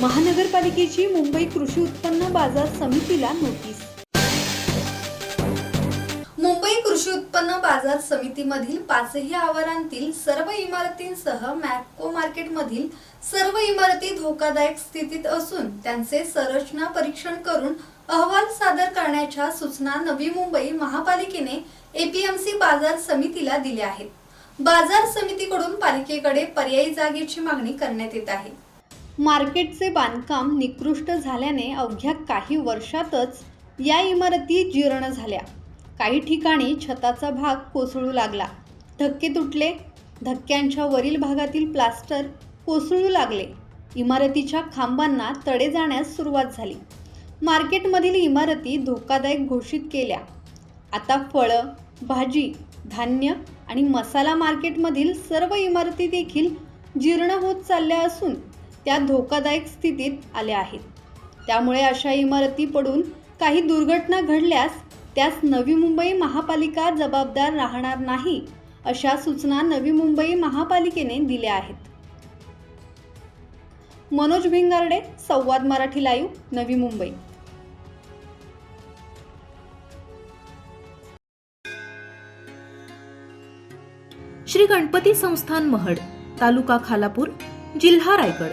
महानगरपालिकेची मुंबई कृषी उत्पन्न बाजार समितीला नोटीस. मुंबई कृषी उत्पन्न बाजार समितीमधील पाचही आवारांतील सर्व इमारतींसह मॅपको मार्केटमधील सर्व इमारती धोकादायक स्थितीत असून त्यांचे संरचना परीक्षण करून अहवाल सादर करण्याच्या सूचना नवी मुंबई महापालिकेने एपीएमसी बाजार समितीला दिल्या आहेत. बाजार समितीकडून पालिकेकडे पर्यायी जागेची मागणी करण्यात येत आहे. मार्केटचे बांधकाम निकृष्ट झाल्याने अवघ्या काही वर्षातच या इमारती जीर्ण झाल्या. काही ठिकाणी छताचा भाग कोसळू लागला. धक्के तुटले. धक्क्यांच्या वरील भागातील प्लास्टर कोसळू लागले. इमारतीच्या खांबांना तडे जाण्यास सुरुवात झाली. मार्केटमधील इमारती धोकादायक घोषित केल्या. आता फळं भाजी धान्य आणि मसाला मार्केटमधील सर्व इमारती देखील जीर्ण होत चालल्या असून त्या धोकादायक स्थितीत आल्या आहेत. त्यामुळे अशा इमारती पडून काही दुर्घटना घडल्यास त्यास नवी मुंबई महापालिका जबाबदार राहणार नाही अशा सूचना नवी मुंबई महापालिकेने दिल्या आहेत. मनोज भिंगारडे संवाद मराठी लाईव्ह नवी मुंबई. श्री गणपती संस्थान महड तालुका खालापूर जिल्हा रायगड.